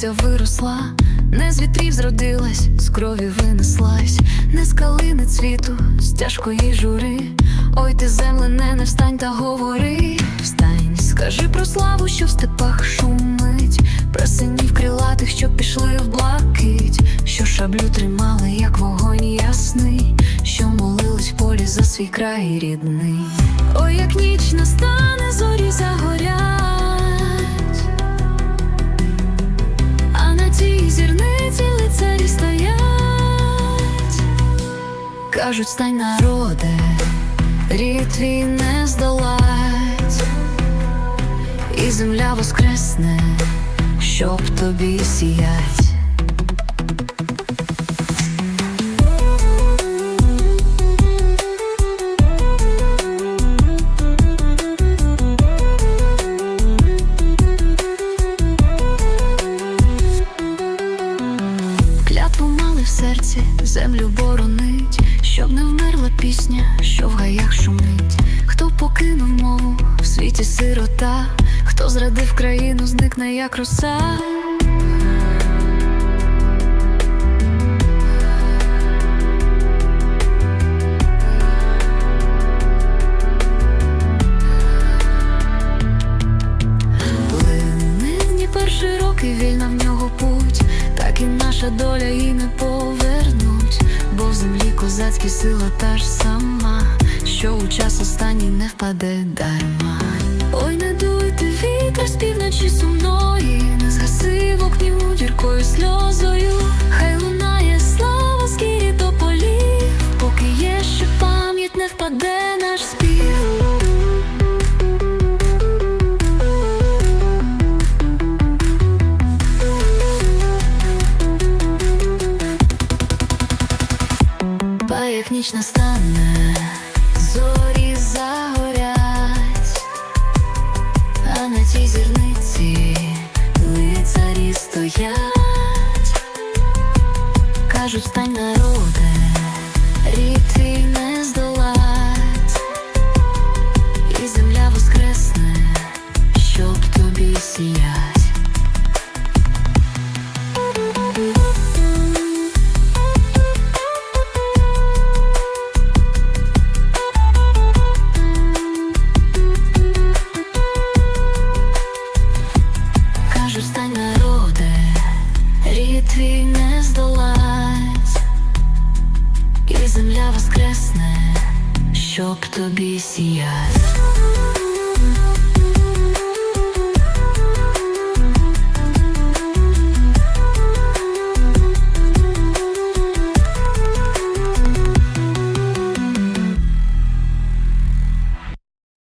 нація виросла, не з вітрів зродилась, з крові винеслась, не з калини цвіту, з тяжкої жури. Ой, ти землене, не встань та говори. Встань, скажи про славу, що в степах шумить, про синів крилатих, що пішли в блакить, що шаблю тримали, як вогонь ясний, що молились в полі за свій край рідний. Ой, як ніч настане, Кажуть, стань народе, рід твій не здолать, і земля воскресне, щоб тобі сіять. Клятву мали в серці, землю боронить, щоб не вмерла пісня, що в гаях шумить. Хто покинув мову в світі сирота, хто зрадив країну, зникне як роса. Роки вільна в нього путь, так і наша доля і не землі козацькі сила та ж сама, що у час останній не впаде дарма. Ой, не дуйте вітер з півночі сумної, ніч настане, зорі загорять, а на тій зірниці лицарі стоять, кажуть, стань народе, рід твій твій не здолать, і земля воскресне, щоб тобі сіять.